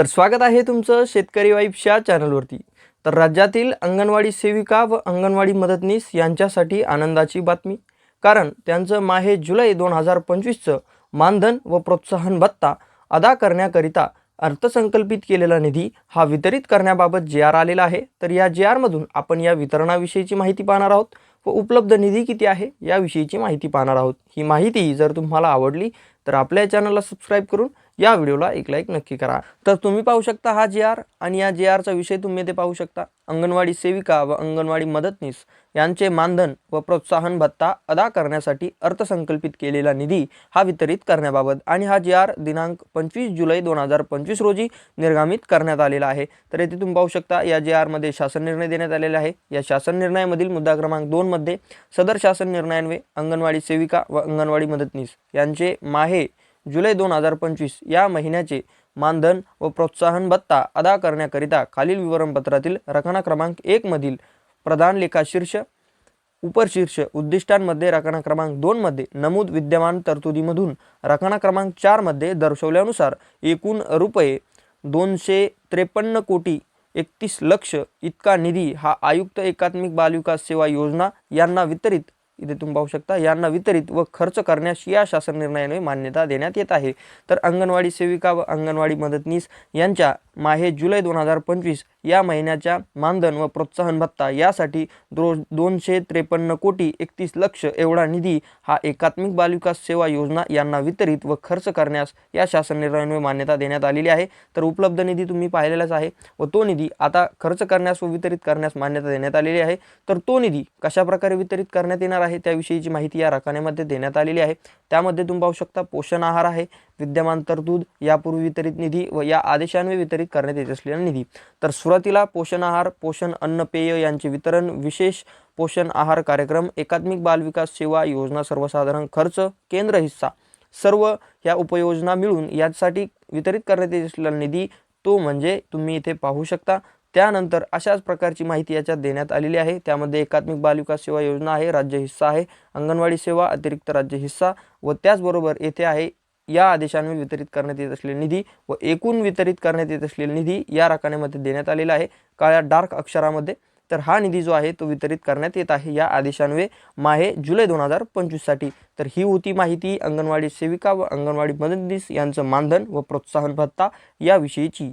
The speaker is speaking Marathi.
तर स्वागत आहे तुमचं शेतकरी वाईफच्या चॅनलवरती. तर राज्यातील अंगणवाडी सेविका व अंगणवाडी मदतनीस यांच्यासाठी आनंदाची बातमी. कारण त्यांचं माहे जुलै दोन हजार पंचवीसचं मानधन व प्रोत्साहन भत्ता अदा करण्याकरिता अर्थसंकल्पित केलेला निधी हा वितरित करण्याबाबत जे आर आलेला आहे. तर या जे आरमधून आपण या वितरणाविषयीची माहिती पाहणार आहोत व उपलब्ध निधी किती आहे याविषयीची माहिती पाहणार आहोत. ही माहिती जर तुम्हाला आवडली तर आपल्या चॅनलला सबस्क्राईब करून या व्हिडिओला एक लाईक नक्की करा. तर तुम्ही पाहू शकता हा जे आर आणि या जे आरचा विषय तुम्ही ते पाहू शकता. अंगणवाडी सेविका व अंगणवाडी मदतनीस यांचे मानधन व प्रोत्साहन भत्ता अदा करण्यासाठी अर्थसंकल्पित केलेला निधी हा वितरित करण्याबाबत आणि हा जी आर दिनांक पंचवीस जुलै दोन हजार पंचवीस रोजी निर्गमित करण्यात आलेला आहे. तर येथे तुम्ही पाहू शकता या जे आरमध्ये शासन निर्णय देण्यात आलेला आहे. या शासन निर्णयामधील मुद्दा क्रमांक दोनमध्ये सदर शासन निर्णयान्वये अंगणवाडी सेविका व अंगणवाडी मदतनीस यांचे माहे जुलै दोन हजार पंचवीस या महिन्याचे मानधन व प्रोत्साहन भत्ता अदा करण्याकरिता खालील विवरणपत्रातील रकाना क्रमांक एकमधील प्रधान लेखा शीर्ष उपशीर्ष उद्दिष्टांमध्ये रकाना क्रमांक दोनमध्ये नमूद विद्यमान तरतुदीमधून रकाना क्रमांक चारमध्ये दर्शवल्यानुसार एकूण रुपये दोनशे त्रेपन्न कोटी एकतीस लक्ष इतका निधी हा आयुक्त एकात्मिक बालविकास सेवा योजना यांना वितरित इथे तुम्ही पाहू शकता यांना वितरित व खर्च करण्यास या शासन निर्णयाने मान्यता देण्यात येत आहे. तर अंगणवाडी सेविका व अंगणवाडी मदतनीस यांच्या माहे जुलै दोन हजार पंचवीस या महिन्याच्या मानधन व प्रोत्साहन भत्ता यासाठी दो दोनशे त्रेपन्न कोटी एकतीस लक्ष एवढा निधी हा एकात्मिक बालविकास सेवा योजना यांना वितरित व खर्च करण्यास या शासन निर्णयामुळे मान्यता देण्यात आलेली आहे. तर उपलब्ध निधी तुम्ही पाहिलेलाच आहे व तो निधी आता खर्च करण्यास व वितरित करण्यास मान्यता देण्यात आलेली आहे. तर तो निधी कशा प्रकारे वितरित करण्यात येणार आहे त्याविषयीची माहिती या रकान्यामध्ये देण्यात आलेली आहे. त्यामध्ये तुम्ही पाहू शकता पोषण आहार आहे विद्यमान तरतूद यापूर्वी वितरित निधी व या आदेशान्वये वितरित करण्यात येत असलेला निधी. तर सुरुवातीला पोषण आहार पोषण अन्न पेय यांचे वितरण विशेष पोषण आहार कार्यक्रम एकात्मिक बालविकास सेवा योजना सर्वसाधारण खर्च केंद्र हिस्सा सर्व ह्या उपयोजना मिळून यासाठी वितरित करण्यात येत असलेला निधी तो म्हणजे तुम्ही इथे पाहू शकता. त्यानंतर अशाच प्रकारची माहिती याच्यात देण्यात आलेली आहे. त्यामध्ये एकात्मिक बालविकास सेवा योजना आहे राज्य हिस्सा आहे अंगणवाडी सेवा अतिरिक्त राज्य हिस्सा व त्याचबरोबर येथे आहे या आदेशांवर वितरित करण्यात येत असलेला निधी व एकूण वितरित करण्यात येत असलेला निधी या रकान्यामध्ये देण्यात आलेला आहे. काळ्या डार्क अक्षरामध्ये. तर हा निधी जो आहे तो वितरित करण्यात येत आहे. या आदेशान्वये माहे जुलै दोन हजार पंचवीससाठी तर ही होती माहिती अंगणवाडी सेविका व अंगणवाडी मदतनीस यांचं मानधन व प्रोत्साहन भत्ता याविषयीची